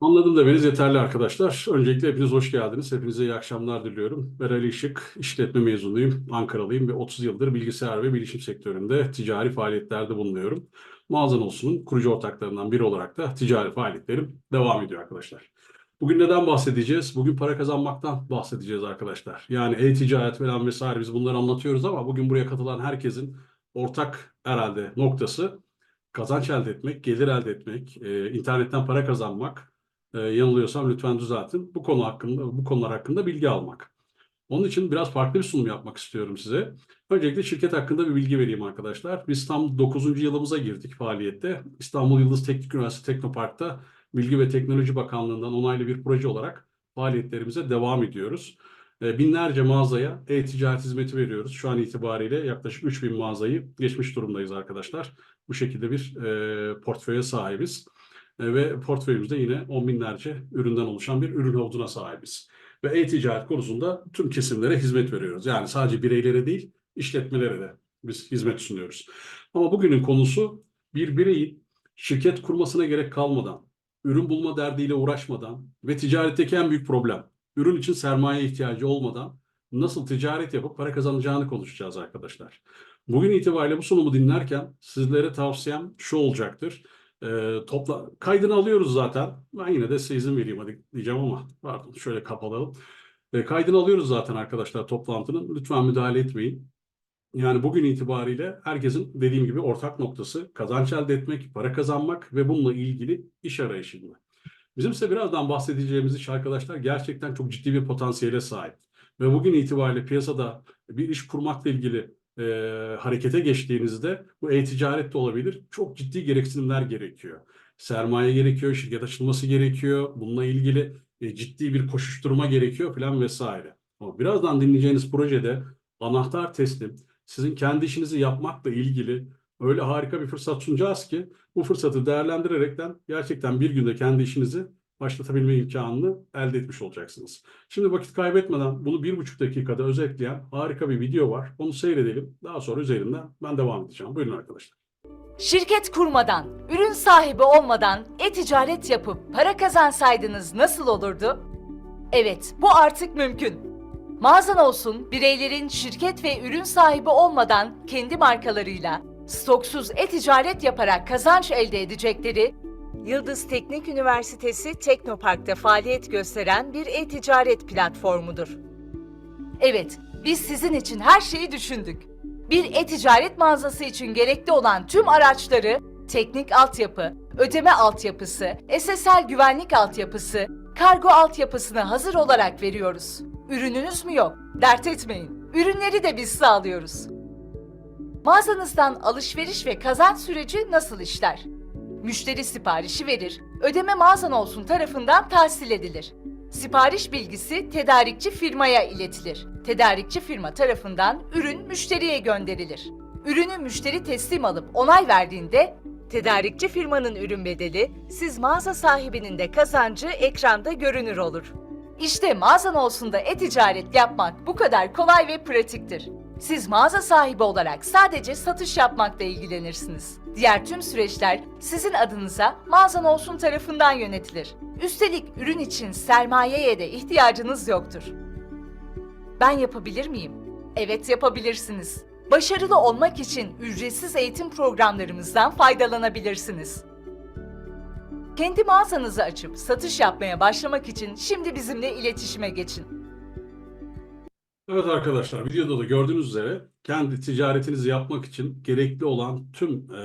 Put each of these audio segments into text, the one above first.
Anladım demeniz yeterli arkadaşlar. Öncelikle hepiniz hoş geldiniz. Hepinize iyi akşamlar diliyorum. Ben Ali Işık, işletme mezunuyum, Ankaralıyım ve 30 yıldır bilgisayar ve bilişim sektöründe ticari faaliyetlerde bulunuyorum. Mağazan olsunun kurucu ortaklarından biri olarak da ticari faaliyetlerim devam ediyor arkadaşlar. Bugün neden bahsedeceğiz? Bugün para kazanmaktan bahsedeceğiz arkadaşlar. Yani e-ticaret falan vesaire biz bunları anlatıyoruz ama bugün buraya katılan herkesin ortak herhalde noktası kazanç elde etmek, gelir elde etmek, e, internetten para kazanmak, e, yanılıyorsam lütfen düzeltin. Bu konu hakkında, bu konular hakkında bilgi almak. Onun için biraz farklı bir sunum yapmak istiyorum size. Öncelikle şirket hakkında bir bilgi vereyim arkadaşlar. Biz tam 9. yılımıza girdik faaliyette. İstanbul Yıldız Teknik Üniversitesi Teknopark'ta Bilgi ve Teknoloji Bakanlığı'ndan onaylı bir proje olarak faaliyetlerimize devam ediyoruz. E, Binlerce mağazaya e-ticaret hizmeti veriyoruz. Şu an itibariyle yaklaşık 3000 mağazayı geçmiş durumdayız arkadaşlar. Bu şekilde bir e, portföye sahibiz. E, ve portföyümüzde yine on binlerce üründen oluşan bir ürün havuzuna sahibiz. Ve e-ticaret konusunda tüm kesimlere hizmet veriyoruz. Yani sadece bireylere değil, işletmelere de biz hizmet sunuyoruz. Ama bugünün konusu bir bireyin şirket kurmasına gerek kalmadan, ürün bulma derdiyle uğraşmadan ve ticaretteki en büyük problem, ürün için sermaye ihtiyacı olmadan nasıl ticaret yapıp para kazanacağını konuşacağız arkadaşlar. Bugün itibariyle bu sunumu dinlerken sizlere tavsiyem şu olacaktır. E, topla kaydını alıyoruz zaten. Ben yine de size izin vereyim hadi diyeceğim ama pardon şöyle kapatalım. E, kaydını alıyoruz zaten arkadaşlar toplantının. Lütfen müdahale etmeyin. Yani bugün itibariyle herkesin dediğim gibi ortak noktası kazanç elde etmek, para kazanmak ve bununla ilgili iş arayışında. Bizim ise birazdan bahsedeceğimiz iş arkadaşlar gerçekten çok ciddi bir potansiyele sahip. Ve bugün itibariyle piyasada bir iş kurmakla ilgili e, harekete geçtiğinizde bu e-ticaret de olabilir. Çok ciddi gereksinimler gerekiyor. Sermaye gerekiyor, şirket açılması gerekiyor. Bununla ilgili e, ciddi bir koşuşturma gerekiyor falan vesaire. Ama birazdan dinleyeceğiniz projede anahtar teslim sizin kendi işinizi yapmakla ilgili öyle harika bir fırsat sunacağız ki bu fırsatı değerlendirerekten gerçekten bir günde kendi işinizi başlatabilme imkanını elde etmiş olacaksınız. Şimdi vakit kaybetmeden bunu bir buçuk dakikada özetleyen harika bir video var. Onu seyredelim. Daha sonra üzerinden ben devam edeceğim. Buyurun arkadaşlar. Şirket kurmadan, ürün sahibi olmadan e-ticaret yapıp para kazansaydınız nasıl olurdu? Evet, bu artık mümkün. Mağazan olsun, bireylerin şirket ve ürün sahibi olmadan kendi markalarıyla stoksuz e-ticaret yaparak kazanç elde edecekleri Yıldız Teknik Üniversitesi Teknopark'ta faaliyet gösteren bir e-ticaret platformudur. Evet, biz sizin için her şeyi düşündük. Bir e-ticaret mağazası için gerekli olan tüm araçları, teknik altyapı, ödeme altyapısı, SSL güvenlik altyapısı, kargo altyapısını hazır olarak veriyoruz. Ürününüz mü yok? Dert etmeyin. Ürünleri de biz sağlıyoruz. Mağazanızdan alışveriş ve kazanç süreci nasıl işler? Müşteri siparişi verir, ödeme mağazan olsun tarafından tahsil edilir. Sipariş bilgisi tedarikçi firmaya iletilir. Tedarikçi firma tarafından ürün müşteriye gönderilir. Ürünü müşteri teslim alıp onay verdiğinde tedarikçi firmanın ürün bedeli, siz mağaza sahibinin de kazancı ekranda görünür olur. İşte mağazan olsun da e-ticaret yapmak bu kadar kolay ve pratiktir. Siz mağaza sahibi olarak sadece satış yapmakla ilgilenirsiniz. Diğer tüm süreçler sizin adınıza mağazan olsun tarafından yönetilir. Üstelik ürün için sermayeye de ihtiyacınız yoktur. Ben yapabilir miyim? Evet yapabilirsiniz. Başarılı olmak için ücretsiz eğitim programlarımızdan faydalanabilirsiniz. Kendi mağazanızı açıp satış yapmaya başlamak için şimdi bizimle iletişime geçin. Evet arkadaşlar videoda da gördüğünüz üzere kendi ticaretinizi yapmak için gerekli olan tüm e,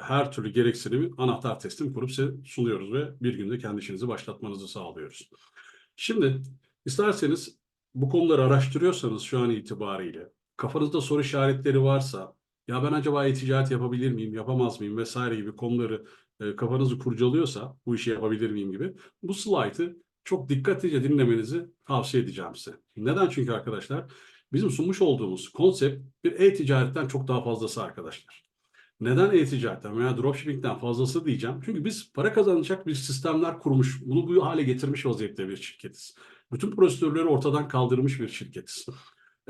her türlü gereksinimi anahtar teslim kurup size sunuyoruz ve bir günde kendi işinizi başlatmanızı sağlıyoruz. Şimdi isterseniz bu konuları araştırıyorsanız şu an itibariyle kafanızda soru işaretleri varsa ya ben acaba e-ticaret yapabilir miyim, yapamaz mıyım vesaire gibi konuları e, kafanızı kurcalıyorsa bu işi yapabilir miyim gibi bu slaytı çok dikkatlice dinlemenizi tavsiye edeceğim size. Neden? Çünkü arkadaşlar bizim sunmuş olduğumuz konsept bir e-ticaretten çok daha fazlası arkadaşlar. Neden e-ticaretten veya dropshipping'den fazlası diyeceğim? Çünkü biz para kazanacak bir sistemler kurmuş, bunu bu hale getirmiş vaziyette bir şirketiz. Bütün prosedürleri ortadan kaldırmış bir şirketiz.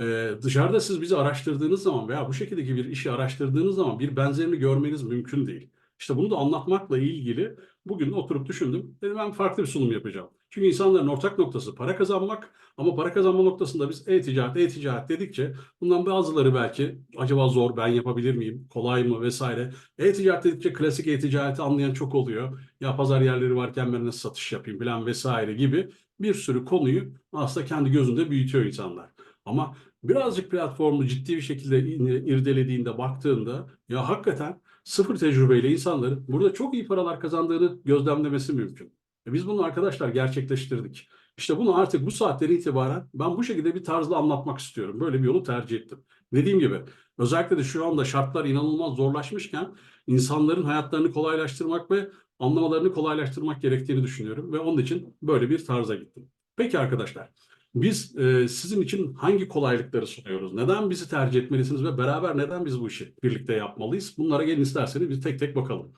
Ee, dışarıda siz bizi araştırdığınız zaman veya bu şekildeki bir işi araştırdığınız zaman bir benzerini görmeniz mümkün değil. İşte bunu da anlatmakla ilgili bugün oturup düşündüm. Dedim ben farklı bir sunum yapacağım. Çünkü insanların ortak noktası para kazanmak ama para kazanma noktasında biz e-ticaret, e-ticaret dedikçe bundan bazıları belki acaba zor ben yapabilir miyim, kolay mı vesaire. E-ticaret dedikçe klasik e-ticareti anlayan çok oluyor. Ya pazar yerleri varken ben nasıl satış yapayım falan vesaire gibi bir sürü konuyu aslında kendi gözünde büyütüyor insanlar. Ama birazcık platformu ciddi bir şekilde irdelediğinde, baktığında ya hakikaten sıfır tecrübeyle insanların burada çok iyi paralar kazandığını gözlemlemesi mümkün. E biz bunu arkadaşlar gerçekleştirdik. İşte bunu artık bu saatten itibaren ben bu şekilde bir tarzla anlatmak istiyorum. Böyle bir yolu tercih ettim. Dediğim gibi özellikle de şu anda şartlar inanılmaz zorlaşmışken insanların hayatlarını kolaylaştırmak ve anlamalarını kolaylaştırmak gerektiğini düşünüyorum ve onun için böyle bir tarza gittim. Peki arkadaşlar, biz e, sizin için hangi kolaylıkları sunuyoruz? Neden bizi tercih etmelisiniz ve beraber neden biz bu işi birlikte yapmalıyız? Bunlara gelin isterseniz bir tek tek bakalım.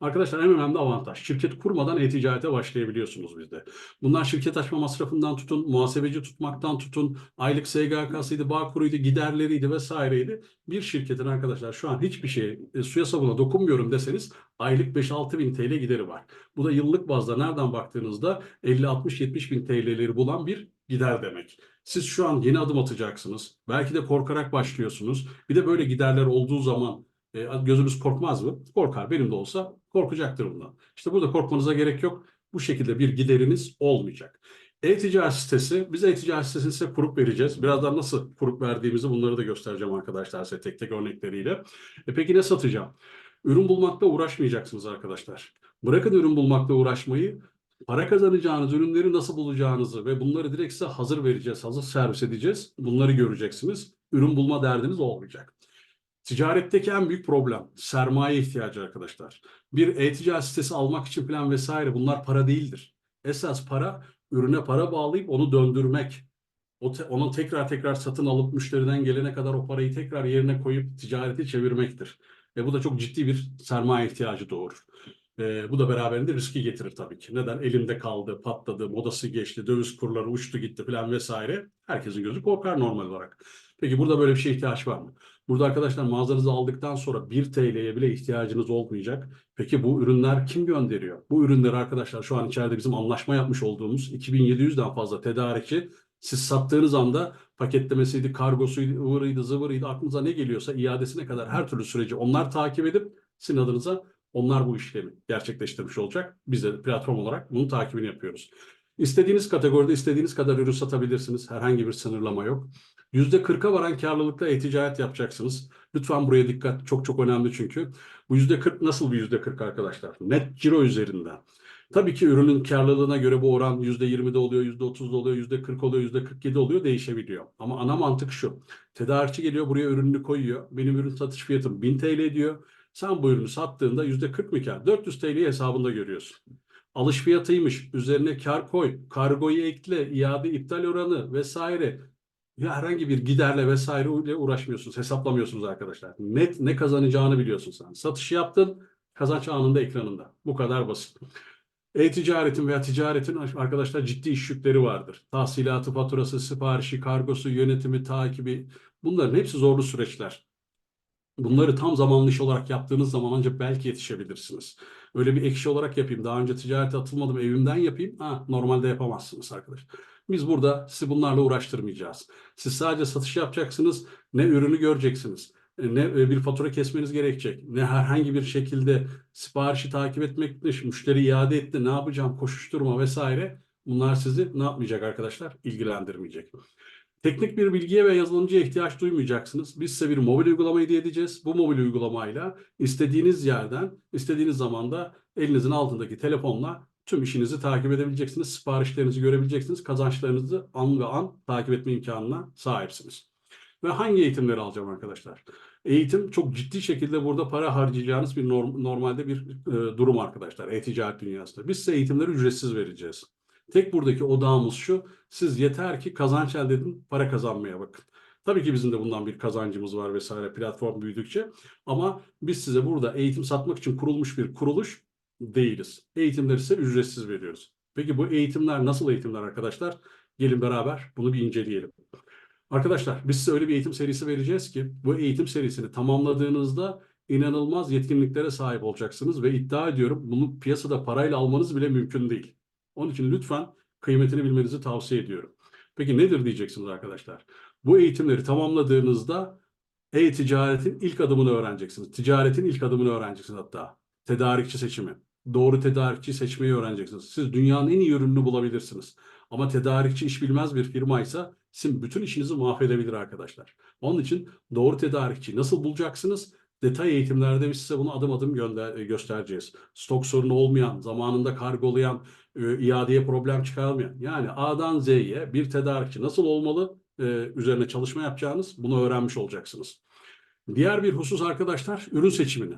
Arkadaşlar en önemli avantaj. Şirket kurmadan e-ticarete başlayabiliyorsunuz bizde. Bunlar şirket açma masrafından tutun, muhasebeci tutmaktan tutun, aylık SGK'sıydı, Bağkur'uydu, giderleriydi vesaireydi. Bir şirketin arkadaşlar şu an hiçbir şey e, suya sabuna dokunmuyorum deseniz aylık 5-6 bin TL gideri var. Bu da yıllık bazda nereden baktığınızda 50-60-70 bin TL'leri bulan bir gider demek. Siz şu an yeni adım atacaksınız. Belki de korkarak başlıyorsunuz. Bir de böyle giderler olduğu zaman e, gözünüz korkmaz mı? Korkar. Benim de olsa korkacaktır bundan. İşte burada korkmanıza gerek yok. Bu şekilde bir gideriniz olmayacak. E-ticaret sitesi, biz e-ticaret sitesini size kurup vereceğiz. Birazdan nasıl kurup verdiğimizi bunları da göstereceğim arkadaşlar size tek tek örnekleriyle. E peki ne satacağım? Ürün bulmakla uğraşmayacaksınız arkadaşlar. Bırakın ürün bulmakla uğraşmayı, para kazanacağınız ürünleri nasıl bulacağınızı ve bunları direkt size hazır vereceğiz, hazır servis edeceğiz. Bunları göreceksiniz. Ürün bulma derdiniz olmayacak. Ticaretteki en büyük problem sermaye ihtiyacı arkadaşlar. Bir e-ticaret sitesi almak için plan vesaire bunlar para değildir. Esas para ürüne para bağlayıp onu döndürmek. O te, onu tekrar tekrar satın alıp müşteriden gelene kadar o parayı tekrar yerine koyup ticareti çevirmektir. E bu da çok ciddi bir sermaye ihtiyacı doğurur. E, bu da beraberinde riski getirir tabii ki. Neden? Elimde kaldı, patladı, modası geçti, döviz kurları uçtu gitti falan vesaire. Herkesin gözü korkar normal olarak. Peki burada böyle bir şeye ihtiyaç var mı? Burada arkadaşlar mağazanızı aldıktan sonra 1 TL'ye bile ihtiyacınız olmayacak. Peki bu ürünler kim gönderiyor? Bu ürünleri arkadaşlar şu an içeride bizim anlaşma yapmış olduğumuz 2700'den fazla tedarikçi siz sattığınız anda paketlemesiydi, kargosuydu, ıvırıydı, zıvırıydı aklınıza ne geliyorsa iadesine kadar her türlü süreci onlar takip edip sizin adınıza onlar bu işlemi gerçekleştirmiş olacak. Biz de platform olarak bunun takibini yapıyoruz. İstediğiniz kategoride istediğiniz kadar ürün satabilirsiniz. Herhangi bir sınırlama yok. %40'a varan karlılıkla e-ticaret yapacaksınız. Lütfen buraya dikkat. Çok çok önemli çünkü. Bu %40 nasıl bir %40 arkadaşlar? Net ciro üzerinden. Tabii ki ürünün karlılığına göre bu oran %20'de oluyor, %30'da oluyor, %40 oluyor, %47 oluyor değişebiliyor. Ama ana mantık şu. Tedarikçi geliyor buraya ürününü koyuyor. Benim ürün satış fiyatım 1000 TL diyor. Sen bu ürünü sattığında %40 mı kar? 400 TL'yi hesabında görüyorsun. Alış fiyatıymış, üzerine kar koy, kargoyu ekle, iade iptal oranı vesaire. Ya herhangi bir giderle vesaire ile uğraşmıyorsunuz, hesaplamıyorsunuz arkadaşlar. Net ne kazanacağını biliyorsun sen. Satışı yaptın, kazanç anında ekranında. Bu kadar basit. E-ticaretin veya ticaretin arkadaşlar ciddi iş yükleri vardır. Tahsilatı, faturası, siparişi, kargosu, yönetimi, takibi bunların hepsi zorlu süreçler. Bunları tam zamanlı iş olarak yaptığınız zaman ancak belki yetişebilirsiniz. Öyle bir ekşi olarak yapayım. Daha önce ticarete atılmadım evimden yapayım. Ha, normalde yapamazsınız arkadaşlar. Biz burada sizi bunlarla uğraştırmayacağız. Siz sadece satış yapacaksınız. Ne ürünü göreceksiniz. Ne bir fatura kesmeniz gerekecek. Ne herhangi bir şekilde siparişi takip etmek, müşteri iade etti, ne yapacağım, koşuşturma vesaire. Bunlar sizi ne yapmayacak arkadaşlar? İlgilendirmeyecek. Teknik bir bilgiye ve yazılımcıya ihtiyaç duymayacaksınız. Biz size bir mobil uygulama hediye edeceğiz. Bu mobil uygulamayla istediğiniz yerden, istediğiniz zamanda elinizin altındaki telefonla tüm işinizi takip edebileceksiniz. Siparişlerinizi görebileceksiniz. Kazançlarınızı an ve an takip etme imkanına sahipsiniz. Ve hangi eğitimleri alacağım arkadaşlar? Eğitim çok ciddi şekilde burada para harcayacağınız bir norm, normalde bir e, durum arkadaşlar. E-ticaret dünyasında. Biz size eğitimleri ücretsiz vereceğiz. Tek buradaki odağımız şu. Siz yeter ki kazanç elde edin, para kazanmaya bakın. Tabii ki bizim de bundan bir kazancımız var vesaire platform büyüdükçe. Ama biz size burada eğitim satmak için kurulmuş bir kuruluş değiliz. Eğitimleri size ücretsiz veriyoruz. Peki bu eğitimler nasıl eğitimler arkadaşlar? Gelin beraber bunu bir inceleyelim. Arkadaşlar biz size öyle bir eğitim serisi vereceğiz ki bu eğitim serisini tamamladığınızda inanılmaz yetkinliklere sahip olacaksınız ve iddia ediyorum bunu piyasada parayla almanız bile mümkün değil. Onun için lütfen kıymetini bilmenizi tavsiye ediyorum. Peki nedir diyeceksiniz arkadaşlar? Bu eğitimleri tamamladığınızda e-ticaretin ilk adımını öğreneceksiniz. Ticaretin ilk adımını öğreneceksiniz hatta. Tedarikçi seçimi. Doğru tedarikçi seçmeyi öğreneceksiniz. Siz dünyanın en iyi ürününü bulabilirsiniz. Ama tedarikçi iş bilmez bir firmaysa sizin bütün işinizi mahvedebilir arkadaşlar. Onun için doğru tedarikçi nasıl bulacaksınız? Detay eğitimlerde biz size bunu adım adım gönder, göstereceğiz. Stok sorunu olmayan, zamanında kargolayan, e, iadeye problem çıkarmayan. Yani A'dan Z'ye bir tedarikçi nasıl olmalı e, üzerine çalışma yapacağınız bunu öğrenmiş olacaksınız. Diğer bir husus arkadaşlar ürün seçimini.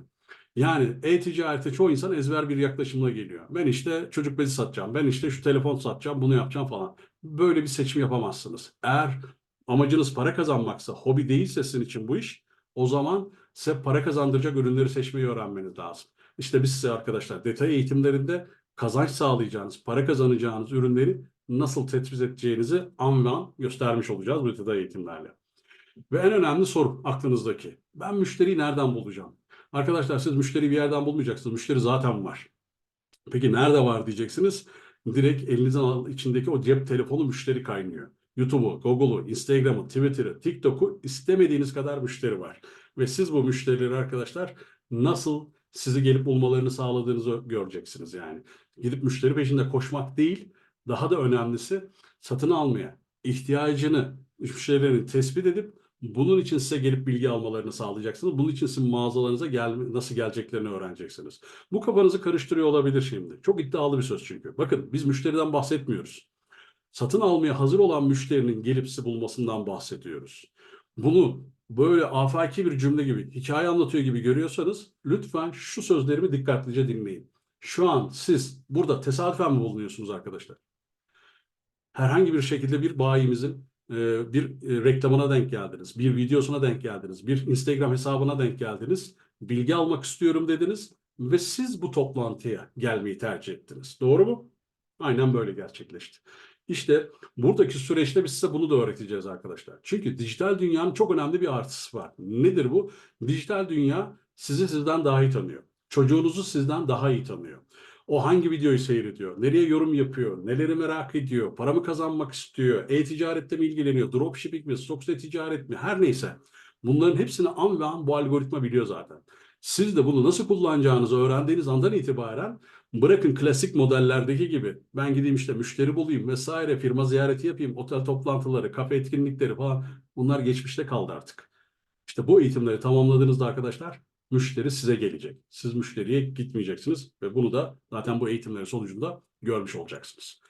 Yani e-ticarete çoğu insan ezber bir yaklaşımla geliyor. Ben işte çocuk bezi satacağım, ben işte şu telefon satacağım, bunu yapacağım falan. Böyle bir seçim yapamazsınız. Eğer amacınız para kazanmaksa, hobi değilse sizin için bu iş, o zaman size para kazandıracak ürünleri seçmeyi öğrenmeniz lazım. İşte biz size arkadaşlar detay eğitimlerinde kazanç sağlayacağınız, para kazanacağınız ürünleri nasıl tespit edeceğinizi an ve an göstermiş olacağız bu detay eğitimlerle. Ve en önemli soru aklınızdaki. Ben müşteriyi nereden bulacağım? Arkadaşlar siz müşteriyi bir yerden bulmayacaksınız. Müşteri zaten var. Peki nerede var diyeceksiniz. Direkt elinizin içindeki o cep telefonu müşteri kaynıyor. YouTube'u, Google'u, Instagram'ı, Twitter'ı, TikTok'u istemediğiniz kadar müşteri var. Ve siz bu müşterileri arkadaşlar nasıl sizi gelip bulmalarını sağladığınızı göreceksiniz yani. Gidip müşteri peşinde koşmak değil, daha da önemlisi satın almaya, ihtiyacını müşterilerin tespit edip bunun için size gelip bilgi almalarını sağlayacaksınız. Bunun için sizin mağazalarınıza gel nasıl geleceklerini öğreneceksiniz. Bu kafanızı karıştırıyor olabilir şimdi. Çok iddialı bir söz çünkü. Bakın biz müşteriden bahsetmiyoruz. Satın almaya hazır olan müşterinin gelip sizi bulmasından bahsediyoruz. Bunu böyle afaki bir cümle gibi, hikaye anlatıyor gibi görüyorsanız lütfen şu sözlerimi dikkatlice dinleyin. Şu an siz burada tesadüfen mi bulunuyorsunuz arkadaşlar? Herhangi bir şekilde bir bayimizin e, bir e, reklamına denk geldiniz, bir videosuna denk geldiniz, bir Instagram hesabına denk geldiniz, bilgi almak istiyorum dediniz ve siz bu toplantıya gelmeyi tercih ettiniz. Doğru mu? Aynen böyle gerçekleşti. İşte buradaki süreçte biz size bunu da öğreteceğiz arkadaşlar. Çünkü dijital dünyanın çok önemli bir artısı var. Nedir bu? Dijital dünya sizi sizden daha iyi tanıyor. Çocuğunuzu sizden daha iyi tanıyor. O hangi videoyu seyrediyor, nereye yorum yapıyor, neleri merak ediyor, para mı kazanmak istiyor, e-ticarette mi ilgileniyor, dropshipping mi, stoksa ticaret mi, her neyse. Bunların hepsini an ve an bu algoritma biliyor zaten. Siz de bunu nasıl kullanacağınızı öğrendiğiniz andan itibaren bırakın klasik modellerdeki gibi. Ben gideyim işte müşteri bulayım vesaire, firma ziyareti yapayım, otel toplantıları, kafe etkinlikleri falan. Bunlar geçmişte kaldı artık. İşte bu eğitimleri tamamladığınızda arkadaşlar müşteri size gelecek. Siz müşteriye gitmeyeceksiniz ve bunu da zaten bu eğitimlerin sonucunda görmüş olacaksınız.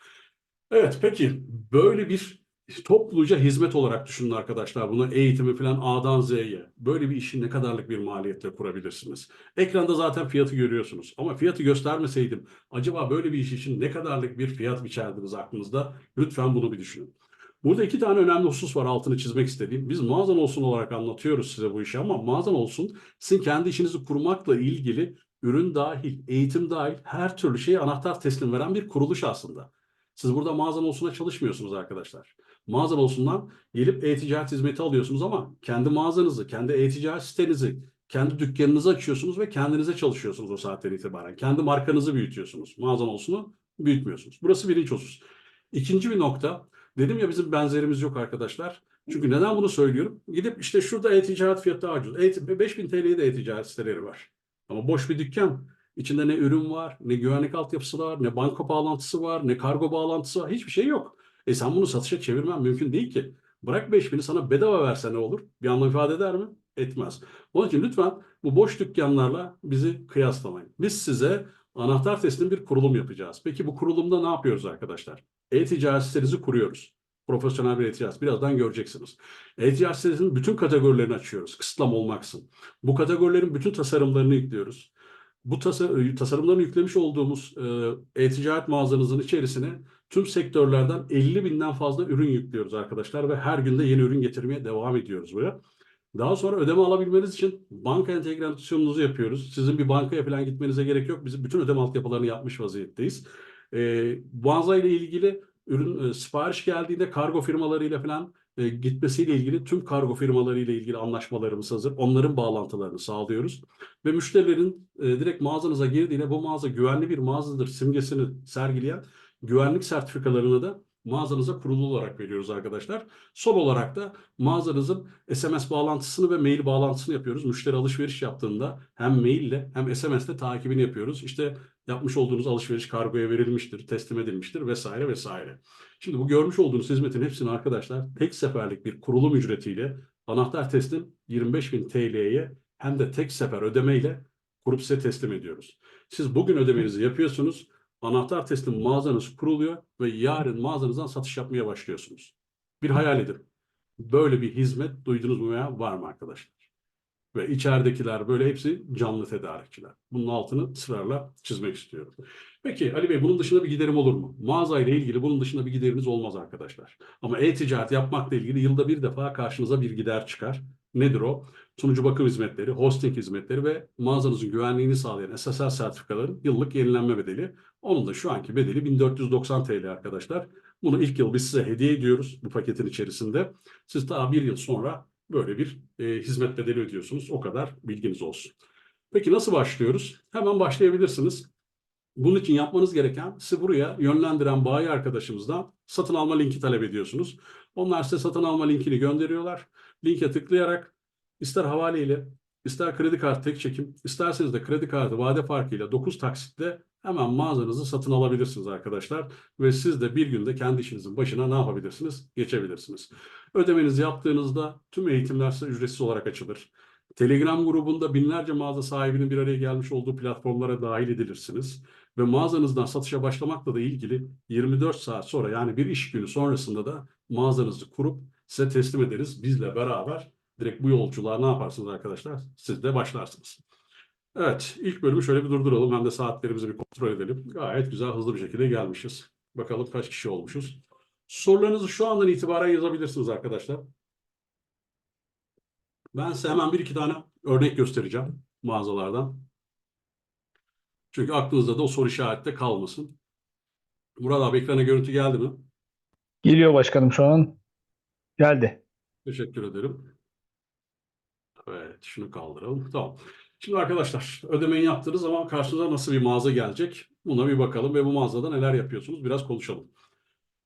Evet peki böyle bir topluca hizmet olarak düşünün arkadaşlar bunu eğitimi falan A'dan Z'ye. Böyle bir işi ne kadarlık bir maliyetle kurabilirsiniz? Ekranda zaten fiyatı görüyorsunuz ama fiyatı göstermeseydim acaba böyle bir iş için ne kadarlık bir fiyat biçerdiniz aklınızda? Lütfen bunu bir düşünün. Burada iki tane önemli husus var altını çizmek istediğim. Biz mağazan olsun olarak anlatıyoruz size bu işi ama mağazan olsun sizin kendi işinizi kurmakla ilgili ürün dahil, eğitim dahil her türlü şeye anahtar teslim veren bir kuruluş aslında. Siz burada mağazan olsuna çalışmıyorsunuz arkadaşlar. Mağazan olsundan gelip e-ticaret hizmeti alıyorsunuz ama kendi mağazanızı, kendi e-ticaret sitenizi, kendi dükkanınızı açıyorsunuz ve kendinize çalışıyorsunuz o saatten itibaren. Kendi markanızı büyütüyorsunuz. Mağazan olsunu büyütmüyorsunuz. Burası birinci husus. İkinci bir nokta, dedim ya bizim benzerimiz yok arkadaşlar. Çünkü neden bunu söylüyorum? Gidip işte şurada e-ticaret fiyatı daha ucuz. E 5000 TL'ye de e-ticaret siteleri var. Ama boş bir dükkan. İçinde ne ürün var, ne güvenlik altyapısı var, ne banka bağlantısı var, ne kargo bağlantısı var. Hiçbir şey yok. E sen bunu satışa çevirmen mümkün değil ki. Bırak 5000'i sana bedava verse ne olur? Bir anlam ifade eder mi? Etmez. Onun için lütfen bu boş dükkanlarla bizi kıyaslamayın. Biz size anahtar teslim bir kurulum yapacağız. Peki bu kurulumda ne yapıyoruz arkadaşlar? E-ticaret sitenizi kuruyoruz. Profesyonel bir e-ticaret. Birazdan göreceksiniz. E-ticaret sitesinin bütün kategorilerini açıyoruz. Kısıtlama olmaksın. Bu kategorilerin bütün tasarımlarını yüklüyoruz. Bu tasar tasarımlarını yüklemiş olduğumuz e, e-ticaret mağazanızın içerisine tüm sektörlerden 50 binden fazla ürün yüklüyoruz arkadaşlar ve her günde yeni ürün getirmeye devam ediyoruz buraya. Daha sonra ödeme alabilmeniz için banka entegrasyonunuzu yapıyoruz. Sizin bir bankaya falan gitmenize gerek yok. Biz bütün ödeme altyapılarını yapmış vaziyetteyiz. E, mağaza ile ilgili ürün e, sipariş geldiğinde kargo firmalarıyla falan e, gitmesiyle ilgili tüm kargo firmaları ile ilgili anlaşmalarımız hazır. Onların bağlantılarını sağlıyoruz. Ve müşterilerin e, direkt mağazanıza girdiğinde bu mağaza güvenli bir mağazadır simgesini sergileyen güvenlik sertifikalarını da mağazanıza kurulu olarak veriyoruz arkadaşlar. Son olarak da mağazanızın SMS bağlantısını ve mail bağlantısını yapıyoruz. Müşteri alışveriş yaptığında hem maille hem SMS'le takibini yapıyoruz. İşte yapmış olduğunuz alışveriş kargoya verilmiştir, teslim edilmiştir vesaire vesaire. Şimdi bu görmüş olduğunuz hizmetin hepsini arkadaşlar tek seferlik bir kurulum ücretiyle anahtar teslim 25.000 TL'ye hem de tek sefer ödemeyle kurup size teslim ediyoruz. Siz bugün ödemenizi yapıyorsunuz. Anahtar teslim mağazanız kuruluyor ve yarın mağazanızdan satış yapmaya başlıyorsunuz. Bir hayal edin. Böyle bir hizmet duydunuz mu veya var mı arkadaşlar? Ve içeridekiler böyle hepsi canlı tedarikçiler. Bunun altını ısrarla çizmek istiyorum. Peki Ali Bey bunun dışında bir giderim olur mu? Mağaza ile ilgili bunun dışında bir gideriniz olmaz arkadaşlar. Ama e-ticaret yapmakla ilgili yılda bir defa karşınıza bir gider çıkar. Nedir o? Sunucu bakım hizmetleri, hosting hizmetleri ve mağazanızın güvenliğini sağlayan SSL sertifikaların yıllık yenilenme bedeli. Onun da şu anki bedeli 1490 TL arkadaşlar. Bunu ilk yıl biz size hediye ediyoruz bu paketin içerisinde. Siz daha bir yıl sonra böyle bir e, hizmet bedeli ödüyorsunuz. O kadar bilginiz olsun. Peki nasıl başlıyoruz? Hemen başlayabilirsiniz. Bunun için yapmanız gereken sizi buraya yönlendiren bayi arkadaşımızdan satın alma linki talep ediyorsunuz. Onlar size satın alma linkini gönderiyorlar. Linke tıklayarak ister havaleyle, ister kredi kartı tek çekim, isterseniz de kredi kartı vade farkıyla 9 taksitle hemen mağazanızı satın alabilirsiniz arkadaşlar. Ve siz de bir günde kendi işinizin başına ne yapabilirsiniz? Geçebilirsiniz. Ödemenizi yaptığınızda tüm eğitimler size ücretsiz olarak açılır. Telegram grubunda binlerce mağaza sahibinin bir araya gelmiş olduğu platformlara dahil edilirsiniz. Ve mağazanızdan satışa başlamakla da ilgili 24 saat sonra yani bir iş günü sonrasında da mağazanızı kurup size teslim ederiz. Bizle beraber direkt bu yolculuğa ne yaparsınız arkadaşlar? Siz de başlarsınız. Evet, ilk bölümü şöyle bir durduralım. Hem de saatlerimizi bir kontrol edelim. Gayet güzel, hızlı bir şekilde gelmişiz. Bakalım kaç kişi olmuşuz. Sorularınızı şu andan itibaren yazabilirsiniz arkadaşlar. Ben size hemen bir iki tane örnek göstereceğim mağazalardan. Çünkü aklınızda da o soru işareti de kalmasın. Murat abi ekrana görüntü geldi mi? Geliyor başkanım şu an. Geldi. Teşekkür ederim. Evet, şunu kaldıralım. Tamam. Şimdi arkadaşlar ödemeyi yaptınız ama karşınıza nasıl bir mağaza gelecek? Buna bir bakalım ve bu mağazada neler yapıyorsunuz biraz konuşalım.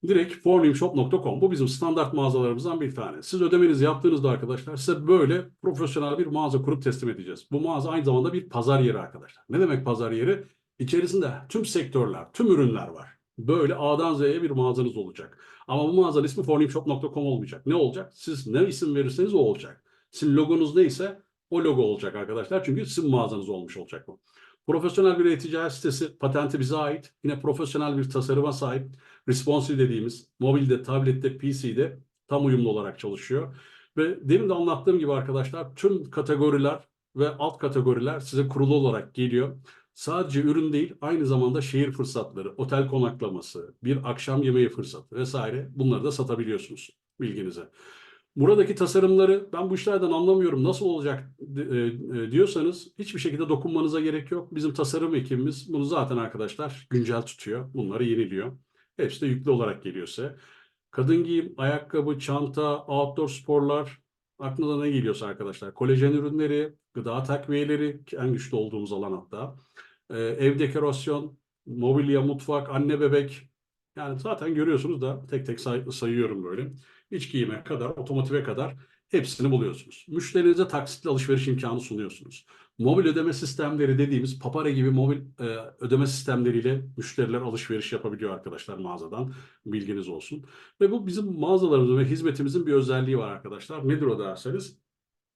Direkt fornimshop.com bu bizim standart mağazalarımızdan bir tane. Siz ödemenizi yaptığınızda arkadaşlar size böyle profesyonel bir mağaza kurup teslim edeceğiz. Bu mağaza aynı zamanda bir pazar yeri arkadaşlar. Ne demek pazar yeri? İçerisinde tüm sektörler, tüm ürünler var. Böyle A'dan Z'ye bir mağazanız olacak. Ama bu mağazanın ismi fornimshop.com olmayacak. Ne olacak? Siz ne isim verirseniz o olacak. Sizin logonuz neyse o logo olacak arkadaşlar. Çünkü sizin mağazanız olmuş olacak bu. Profesyonel bir e-ticaret sitesi, patenti bize ait. Yine profesyonel bir tasarıma sahip. Responsive dediğimiz mobilde, tablette, PC'de tam uyumlu olarak çalışıyor. Ve demin de anlattığım gibi arkadaşlar tüm kategoriler ve alt kategoriler size kurulu olarak geliyor. Sadece ürün değil aynı zamanda şehir fırsatları, otel konaklaması, bir akşam yemeği fırsatı vesaire bunları da satabiliyorsunuz bilginize. Buradaki tasarımları ben bu işlerden anlamıyorum nasıl olacak e, e, diyorsanız hiçbir şekilde dokunmanıza gerek yok. Bizim tasarım ekibimiz bunu zaten arkadaşlar güncel tutuyor. Bunları yeniliyor. Hepsi de yüklü olarak geliyor size. Kadın giyim, ayakkabı, çanta, outdoor sporlar aklınıza ne geliyorsa arkadaşlar. Kolajen ürünleri, gıda takviyeleri en güçlü olduğumuz alan hatta. Ee, ev dekorasyon, mobilya, mutfak, anne bebek. Yani zaten görüyorsunuz da tek tek say- sayıyorum böyle. İç giyime kadar, otomotive kadar hepsini buluyorsunuz. Müşterinize taksitli alışveriş imkanı sunuyorsunuz. Mobil ödeme sistemleri dediğimiz Papara gibi mobil e, ödeme sistemleriyle müşteriler alışveriş yapabiliyor arkadaşlar mağazadan. Bilginiz olsun. Ve bu bizim mağazalarımızın ve hizmetimizin bir özelliği var arkadaşlar. Nedir o derseniz?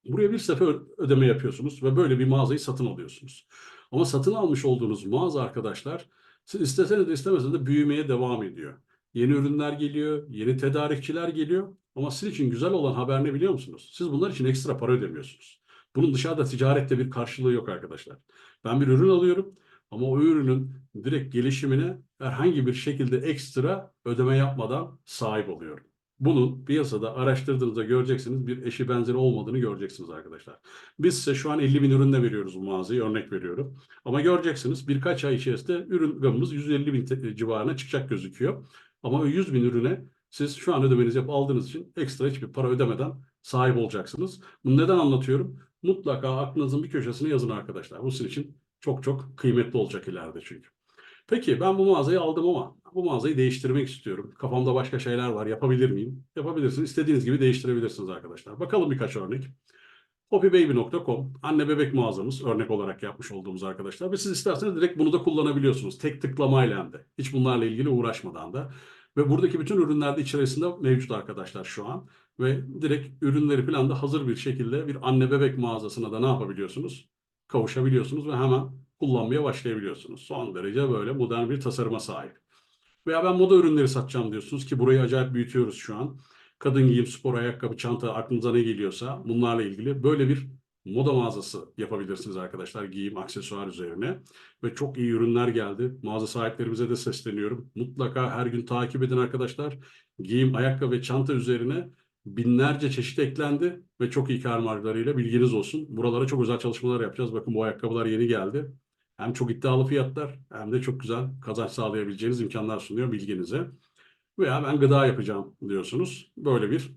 Buraya bir sefer ödeme yapıyorsunuz ve böyle bir mağazayı satın alıyorsunuz. Ama satın almış olduğunuz mağaza arkadaşlar siz isteseniz de istemeseniz de büyümeye devam ediyor. Yeni ürünler geliyor, yeni tedarikçiler geliyor. Ama sizin için güzel olan haber ne biliyor musunuz? Siz bunlar için ekstra para ödemiyorsunuz. Bunun dışarıda ticarette bir karşılığı yok arkadaşlar. Ben bir ürün alıyorum ama o ürünün direkt gelişimine herhangi bir şekilde ekstra ödeme yapmadan sahip oluyorum. Bunun piyasada araştırdığınızda göreceksiniz bir eşi benzeri olmadığını göreceksiniz arkadaşlar. Biz size şu an 50 bin ürünle veriyoruz bu mağazayı örnek veriyorum. Ama göreceksiniz birkaç ay içerisinde ürün gamımız 150 bin civarına çıkacak gözüküyor. Ama o 100 bin ürüne Siz şu an ödemenizi yapıp aldığınız için ekstra hiçbir para ödemeden sahip olacaksınız. Bunu neden anlatıyorum? Mutlaka aklınızın bir köşesine yazın arkadaşlar. Bu sizin için çok çok kıymetli olacak ileride çünkü. Peki ben bu mağazayı aldım ama bu mağazayı değiştirmek istiyorum. Kafamda başka şeyler var. Yapabilir miyim? Yapabilirsiniz. İstediğiniz gibi değiştirebilirsiniz arkadaşlar. Bakalım birkaç örnek. Hoppybaby.com anne bebek mağazamız örnek olarak yapmış olduğumuz arkadaşlar. Ve siz isterseniz direkt bunu da kullanabiliyorsunuz. Tek tıklamayla hem de. Hiç bunlarla ilgili uğraşmadan da. Ve buradaki bütün ürünler de içerisinde mevcut arkadaşlar şu an. Ve direkt ürünleri falan da hazır bir şekilde bir anne bebek mağazasına da ne yapabiliyorsunuz? Kavuşabiliyorsunuz ve hemen kullanmaya başlayabiliyorsunuz. Son derece böyle modern bir tasarıma sahip. Veya ben moda ürünleri satacağım diyorsunuz ki burayı acayip büyütüyoruz şu an. Kadın giyim, spor ayakkabı, çanta aklınıza ne geliyorsa bunlarla ilgili böyle bir moda mağazası yapabilirsiniz arkadaşlar giyim, aksesuar üzerine. Ve çok iyi ürünler geldi. Mağaza sahiplerimize de sesleniyorum. Mutlaka her gün takip edin arkadaşlar. Giyim, ayakkabı ve çanta üzerine binlerce çeşit eklendi ve çok iyi kar marjlarıyla bilginiz olsun. Buralara çok özel çalışmalar yapacağız. Bakın bu ayakkabılar yeni geldi. Hem çok iddialı fiyatlar hem de çok güzel kazanç sağlayabileceğiniz imkanlar sunuyor bilginize. Veya ben gıda yapacağım diyorsunuz. Böyle bir